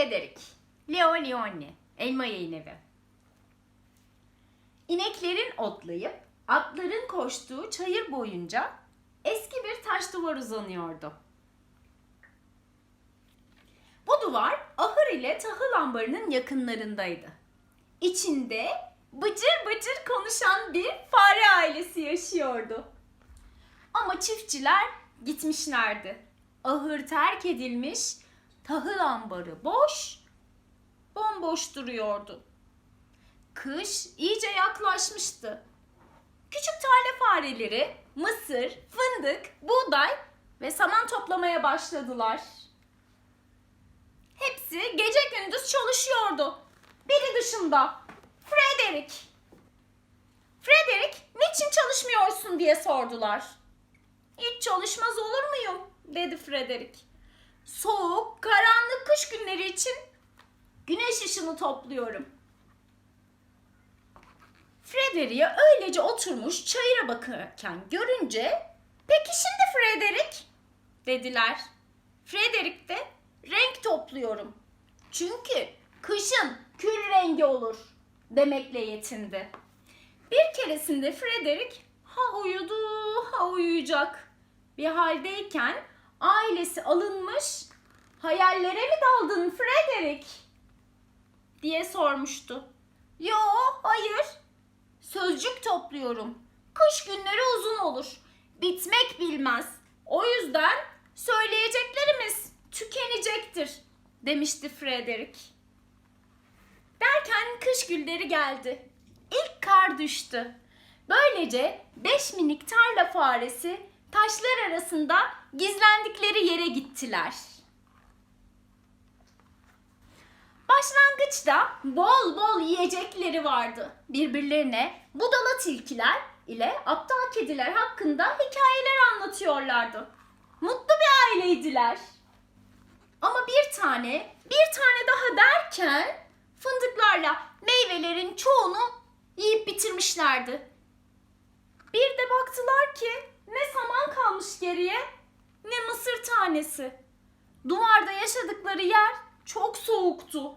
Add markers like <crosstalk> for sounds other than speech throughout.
Frederick, Leo Leone, Elma Yayın Evi. İneklerin otlayıp atların koştuğu çayır boyunca eski bir taş duvar uzanıyordu. Bu duvar ahır ile tahıl ambarının yakınlarındaydı. İçinde bıcır bıcır konuşan bir fare ailesi yaşıyordu. Ama çiftçiler gitmişlerdi. Ahır terk edilmiş, tahıl ambarı boş, bomboş duruyordu. Kış iyice yaklaşmıştı. Küçük tarla fareleri mısır, fındık, buğday ve saman toplamaya başladılar. Hepsi gece gündüz çalışıyordu. Biri dışında. Frederick. Frederick, niçin çalışmıyorsun diye sordular. Hiç çalışmaz olur muyum? dedi Frederick. Soğuk, günleri için güneş ışını topluyorum. Frederick'i öylece oturmuş çayıra bakarken görünce peki şimdi Frederick dediler. Frederick de renk topluyorum. Çünkü kışın kül rengi olur demekle yetindi. Bir keresinde Frederick ha uyudu ha uyuyacak bir haldeyken ailesi alınmış hayallere mi daldın Frederick diye sormuştu. Yo hayır sözcük topluyorum. Kış günleri uzun olur. Bitmek bilmez. O yüzden söyleyeceklerimiz tükenecektir demişti Frederick. Derken kış günleri geldi. İlk kar düştü. Böylece beş minik tarla faresi taşlar arasında gizlendikleri yere gittiler. Başlangıçta bol bol yiyecekleri vardı. Birbirlerine budala tilkiler ile aptal kediler hakkında hikayeler anlatıyorlardı. Mutlu bir aileydiler. Ama bir tane, bir tane daha derken fındıklarla meyvelerin çoğunu yiyip bitirmişlerdi. Bir de baktılar ki ne saman kalmış geriye ne mısır tanesi. Duvarda yaşadıkları yer çok soğuktu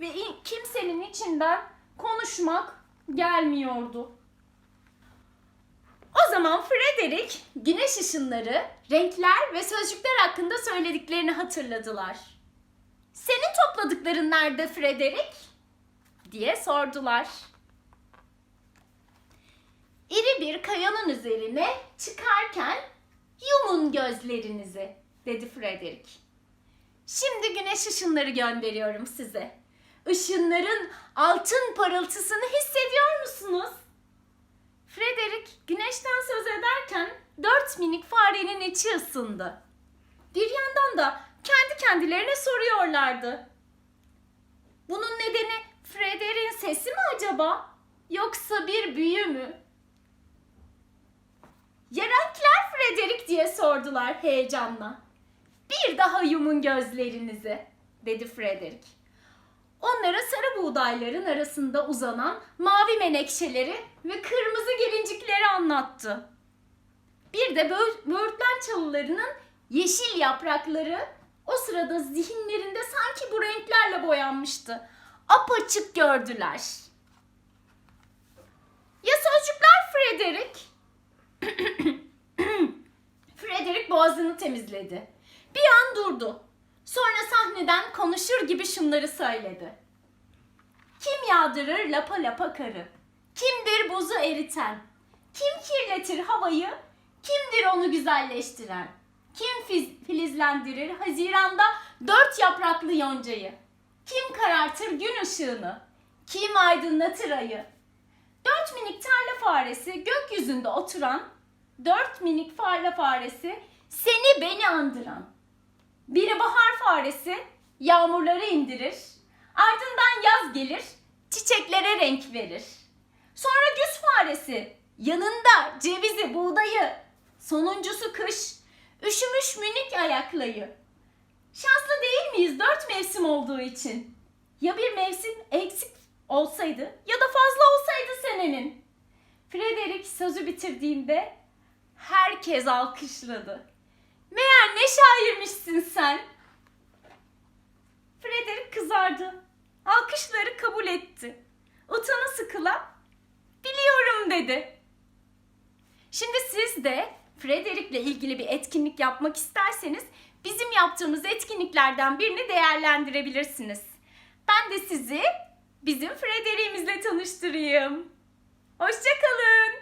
ve kimsenin içinden konuşmak gelmiyordu. O zaman Frederick güneş ışınları, renkler ve sözcükler hakkında söylediklerini hatırladılar. Senin topladıkların nerede Frederick? diye sordular. İri bir kayanın üzerine çıkarken yumun gözlerinizi dedi Frederick. Şimdi güneş ışınları gönderiyorum size. Işınların altın parıltısını hissediyor musunuz? Frederick güneşten söz ederken dört minik farenin içi ısındı. Bir yandan da kendi kendilerine soruyorlardı. Bunun nedeni Frederick'in sesi mi acaba? Yoksa bir büyü mü? Ya renkler Frederick diye sordular heyecanla. Bir daha yumun gözlerinizi, dedi Frederick. Onlara sarı buğdayların arasında uzanan mavi menekşeleri ve kırmızı gelincikleri anlattı. Bir de böğ- böğürtlen çalılarının yeşil yaprakları o sırada zihinlerinde sanki bu renklerle boyanmıştı. Apaçık gördüler. Ya sözcükler Frederick? <clears throat> Frederick boğazını temizledi. Bir an durdu. Sonra sahneden konuşur gibi şunları söyledi. Kim yağdırır lapa lapa karı? Kimdir buzu eriten? Kim kirletir havayı? Kimdir onu güzelleştiren? Kim fiz- filizlendirir Haziranda dört yapraklı yoncayı? Kim karartır gün ışığını? Kim aydınlatır ayı? Dört minik tarla faresi gökyüzünde oturan, dört minik tarla faresi seni beni andıran. Biri bahar faresi yağmurları indirir. Ardından yaz gelir, çiçeklere renk verir. Sonra güz faresi yanında cevizi, buğdayı. Sonuncusu kış, üşümüş minik ayaklayı. Şanslı değil miyiz dört mevsim olduğu için? Ya bir mevsim eksik olsaydı ya da fazla olsaydı senenin. Frederick sözü bitirdiğinde herkes alkışladı. Meğer ne şairmişsin sen. Frederick kızardı. Alkışları kabul etti. Utana sıkıla biliyorum dedi. Şimdi siz de Frederick'le ilgili bir etkinlik yapmak isterseniz bizim yaptığımız etkinliklerden birini değerlendirebilirsiniz. Ben de sizi bizim Frederick'imizle tanıştırayım. Hoşçakalın.